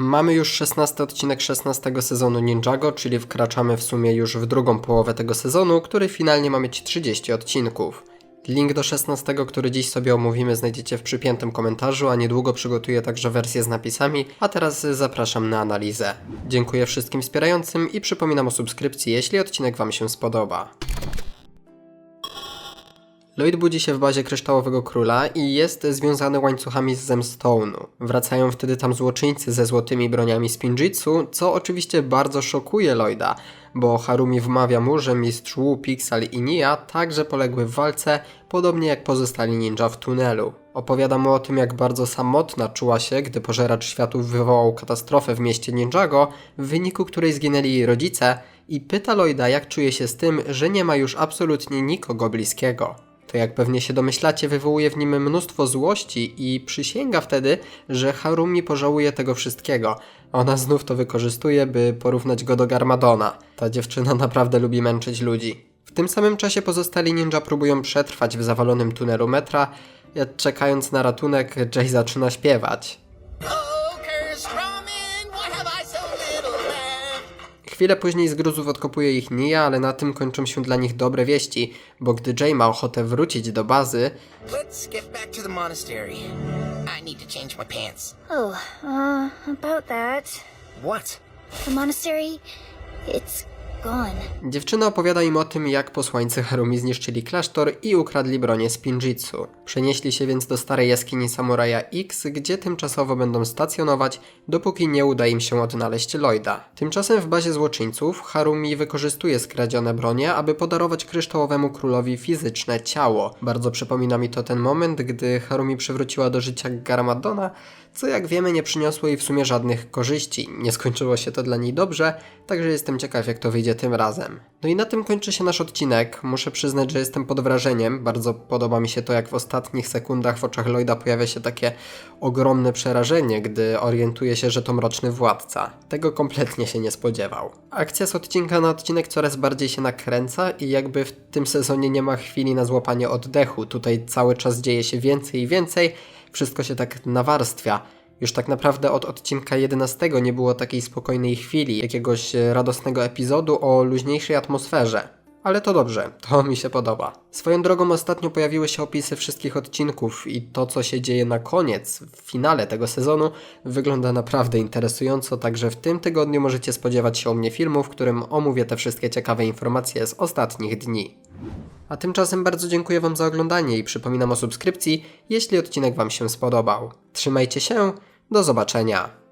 Mamy już 16 odcinek 16 sezonu Ninjago, czyli wkraczamy w sumie już w drugą połowę tego sezonu, który finalnie ma mieć 30 odcinków. Link do 16, który dziś sobie omówimy, znajdziecie w przypiętym komentarzu, a niedługo przygotuję także wersję z napisami, a teraz zapraszam na analizę. Dziękuję wszystkim wspierającym i przypominam o subskrypcji, jeśli odcinek Wam się spodoba. Lloyd budzi się w bazie Kryształowego Króla i jest związany łańcuchami z Zemstone'u. Wracają wtedy tam złoczyńcy ze złotymi broniami Spinjitzu, co oczywiście bardzo szokuje Lloyda, bo Harumi wmawia mu, że mistrz Wu, Pixel i Nia także poległy w walce, podobnie jak pozostali ninja w tunelu. Opowiada mu o tym, jak bardzo samotna czuła się, gdy pożeracz światów wywołał katastrofę w mieście Ninjago, w wyniku której zginęli jej rodzice, i pyta Lloyda, jak czuje się z tym, że nie ma już absolutnie nikogo bliskiego. To jak pewnie się domyślacie, wywołuje w nim mnóstwo złości i przysięga wtedy, że Harumi pożałuje tego wszystkiego. Ona znów to wykorzystuje, by porównać go do Garmadona. Ta dziewczyna naprawdę lubi męczyć ludzi. W tym samym czasie pozostali ninja próbują przetrwać w zawalonym tunelu metra, czekając na ratunek, Jay zaczyna śpiewać. Chwilę później z gruzów odkopuje ich Nia, ale na tym kończą się dla nich dobre wieści, bo gdy Jay ma ochotę wrócić do bazy, Let's get back to the monastery. I need to change my pants. Oh, uh, about that. What? The monastery, it's. Dziewczyna opowiada im o tym, jak posłańcy Harumi zniszczyli klasztor i ukradli bronię z Pinjitsu. Przenieśli się więc do starej jaskini Samuraja X, gdzie tymczasowo będą stacjonować, dopóki nie uda im się odnaleźć Lloyda. Tymczasem w bazie złoczyńców Harumi wykorzystuje skradzione bronie, aby podarować kryształowemu królowi fizyczne ciało. Bardzo przypomina mi to ten moment, gdy Harumi przywróciła do życia Garamadona, co jak wiemy nie przyniosło jej w sumie żadnych korzyści. Nie skończyło się to dla niej dobrze, także jestem ciekaw jak to wyjdzie tym razem. No i na tym kończy się nasz odcinek. Muszę przyznać, że jestem pod wrażeniem. Bardzo podoba mi się to, jak w ostatnich sekundach w oczach Lloyda pojawia się takie ogromne przerażenie, gdy orientuje się, że to mroczny władca. Tego kompletnie się nie spodziewał. Akcja z odcinka na odcinek coraz bardziej się nakręca i jakby w tym sezonie nie ma chwili na złapanie oddechu. Tutaj cały czas dzieje się więcej i więcej, wszystko się tak nawarstwia. Już tak naprawdę od odcinka 11 nie było takiej spokojnej chwili, jakiegoś e, radosnego epizodu o luźniejszej atmosferze. Ale to dobrze, to mi się podoba. Swoją drogą ostatnio pojawiły się opisy wszystkich odcinków i to, co się dzieje na koniec, w finale tego sezonu, wygląda naprawdę interesująco, także w tym tygodniu możecie spodziewać się u mnie filmu, w którym omówię te wszystkie ciekawe informacje z ostatnich dni. A tymczasem bardzo dziękuję Wam za oglądanie i przypominam o subskrypcji, jeśli odcinek Wam się spodobał. Trzymajcie się, do zobaczenia.